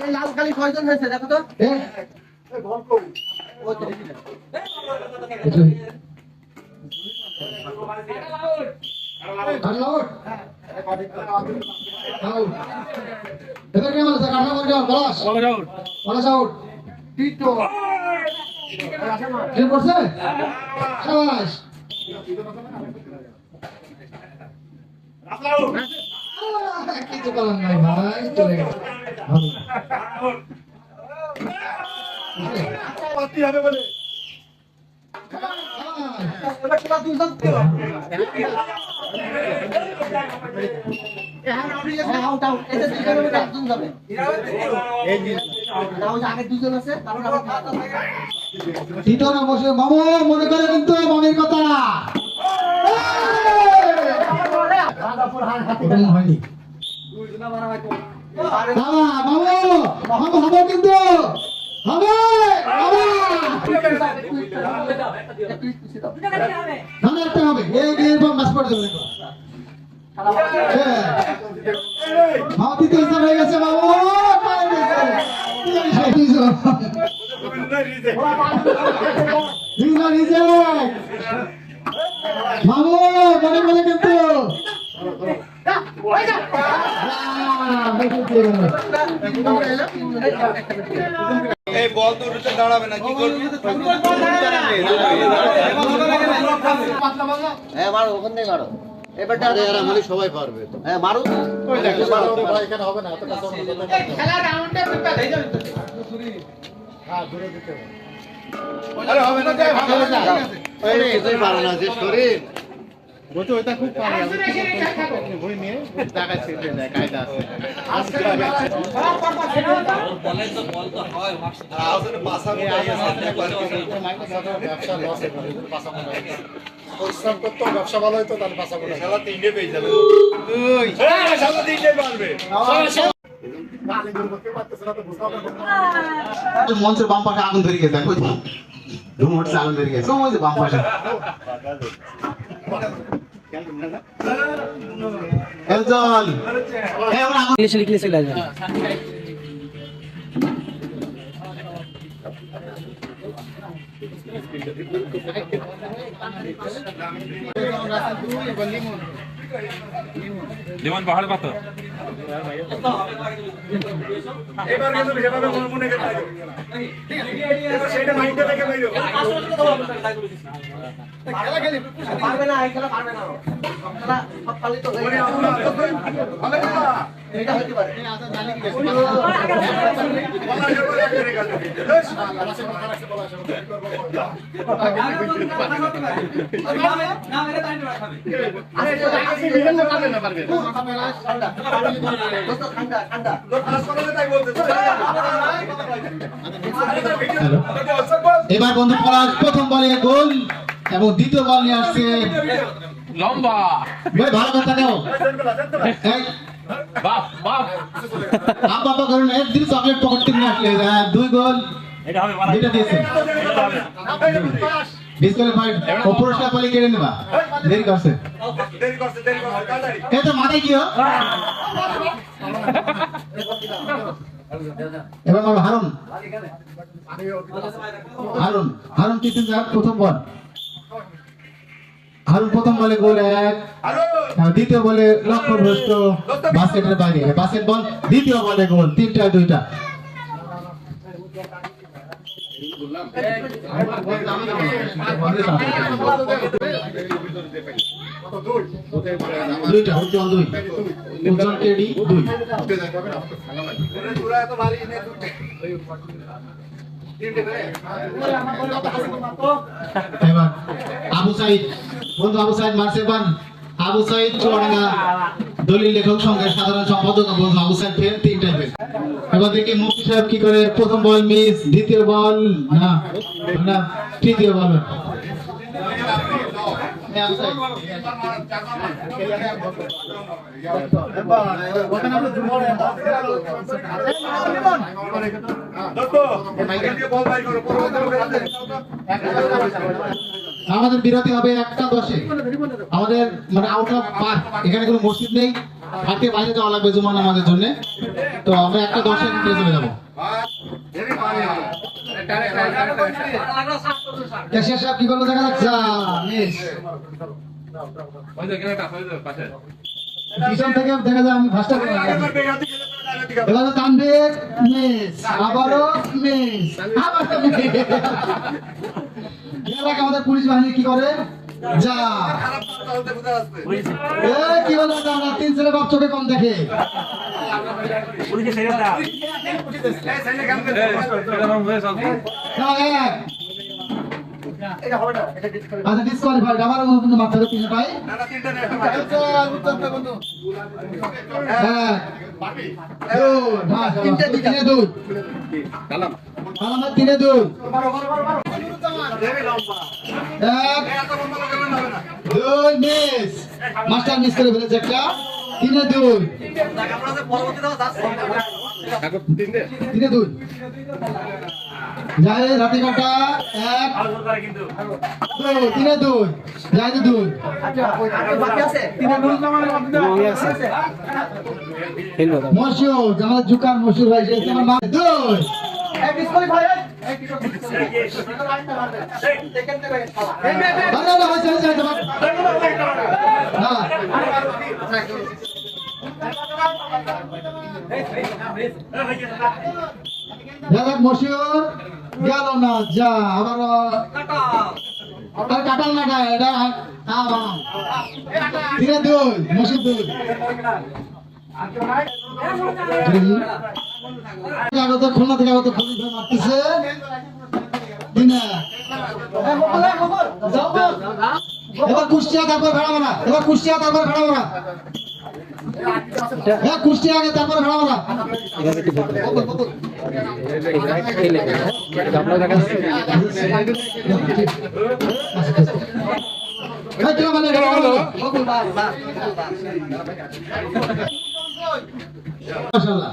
এই লাল কালি কয়জন হয়েছে দেখো তো? করছে কিছু করার নাই ভাই? চলে মামু মনে করে কিন্তু মামির কথা। হবে কিন্তু হবে বাবা একটু পিছিয়ে দাও। না না একটা হবে এই এরপর ম্যাচ পড়ে যাবে, দেখো। স্থান গেছে মামু পায়ে গেছে। দুইজন। দুইজন রিজেক্ট। মামু মনে কিন্তু এই বল তো দাঁড়াবে না কি করবি? হ্যাঁ, ওখান থেকে মারো। এবারটা সবাই পারবে হ্যাঁ, মারো। আরে হবে না যাই ভালো না। কিছুই পারে না যে শরীর। আসলে পাশা কোথায় পরিশ্রম করতো ব্যবসা ভালো হতো তাহলে পাশা করে খেলা তিনটে পেয়ে যাবে। দুই। খেলা তিনটে পারবে। মঞ্চের বাম পাশে আগুন ধরে গেছে দেখো ধুম উঠছে আগুন ধরে গেছে। বাম পাশে। একজন এই ওরা আগুন লিখে লিখলে চলে আসবে লিমন পাহাড় কত এবার কিন্তু সেভাবে মনে মনে সেটা মাইন্ডে থেকে বাইরে পারবে না, এই খেলা পারবে না। সব খেলা, হয়ে এটা হতে পারে। বলতেছে এবার বন্ধু পলাশ প্রথম বলে গোল এবং দ্বিতীয় বল নিয়ে আসছে। লম্বা। ভালো কথা দাও। বাপ বাপ। আপ বাবা করুন একদিন চকলেট পকেট থেকে আসলে দুই গোল। এটা হবে মারা দুইটা দিয়েছে। ডিসকোয়ালিফাইড ও পুরস্কার পালি কেড়ে নেবা। দেরি করছে। দেরি করছে দেরি করছে তাড়াতাড়ি এই মাথায় কি এবার হারুন। হারুন। হারুন কিসেন প্রথম বল? হারুন প্রথম বলে গোল এক। দ্বিতীয় বলে লক্ষ্যভ্রষ্ট বাস্কেটের বাইরে। বাস্কেট বল দ্বিতীয় বলে গোল তিনটা দুইটা। দুইটা উজ্জ্বল দুই। উজ্জ্বল টেডি দুই। আবু সাইদ। বন্ধু আবু সাইদ মার্সেবান আবু সাইদ চুয়াডাঙ্গা দলিল লেখক সংঘের সাধারণ সম্পাদক বন্ধু আবু সাইদ ফের তিনটা ফের এবার দেখি মুফতি সাহেব কি করে প্রথম বল মিস, দ্বিতীয় বল, না না, তৃতীয় বল। আমাদের বিরতি হবে একটা দশে। আমাদের মানে আউট অফ পার্ক এখানে কোনো মসজিদ নেই। থেকে বাইরে যাওয়া লাগবে জুমা আমাদের জন্য। তো আমরা একটা দশে নিয়ে চলে যাব। কি দেখা দেখা আমি আবারও আবার এবার আমাদের পুলিশ বাহিনী কি করে? যা। কি বলে আমরা? তিন ছেলে বাপ চোখে কম দেখে। আচ্ছা ডিসকোয়ালিফাইড আবার কোনো মাথা ধরে তিনটে পাই। এক। দুই তিনে। আমার তিনে দুই। এক দুই মিস মাস্টার মিস করে ফেলেছে একটা। তিনে দুই? তিনে দুই। যাই রাতে কাটা এক। দুই, তিনে দুই। তো দুই? মশুর আমার জুকার মশুর ভাই দুই। মশুর গেল না যা আবার আর কাটাল না এটা হ্যাঁ দুই মশুর দুই আগত খুলনা থেকে আগত থেকে মারতেছে। দিনে। এবার কুষ্টিয়া তারপর ভেড়া মারা এবার কুষ্টিয়া তারপর ভেড়া মারা হ্যাঁ কুষ্টিয়া আগে তারপর ভেড়া। মাশাআল্লাহ।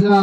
যা